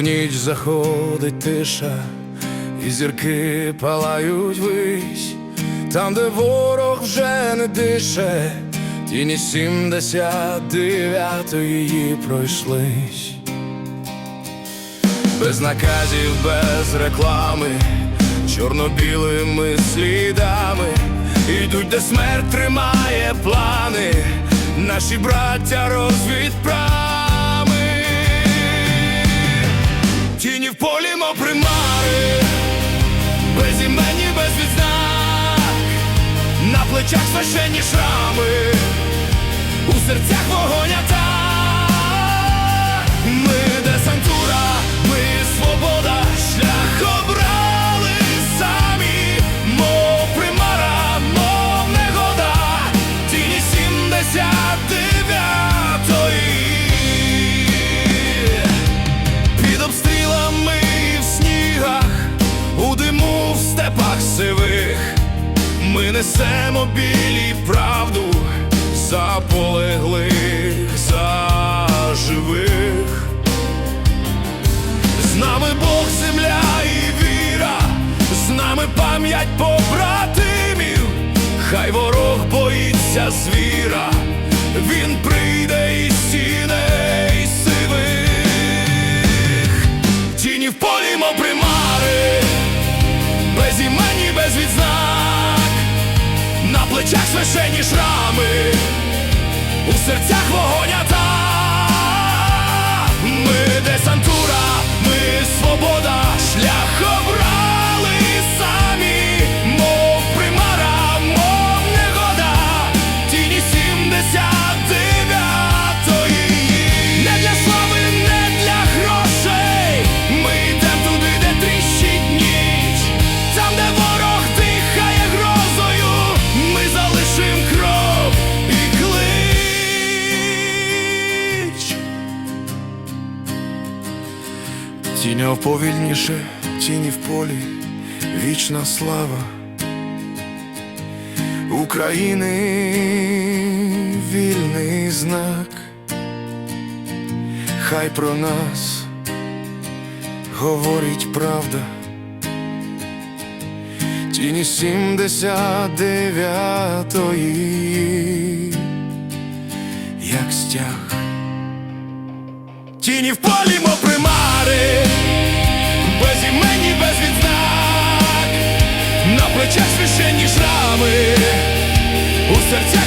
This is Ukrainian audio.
ніч заходить тиша, і зірки палають вись, там, де ворог вже не дише, тіні сімдесят дев'ятої її пройшлись. Без наказів, без реклами, чорно-білими слідами. Йдуть, де смерть тримає плани, наші браття розвідправи плечах священні шрами, у серцях вогонь атак. Ми несемо білі правду за полеглих, за живих. З нами Бог, земля і віра, з нами пам'ять побратимів, хай ворог боїться звіра, плечах священні шрами, у серцях вогонь Тіня повільніше, тіні в полі, вічна слава України вільний знак, хай про нас говорить правда. Тіні сімдесят дев'ятої, як стяг. Тіні в полі, відзнак, на плечах священні шрами, у серцях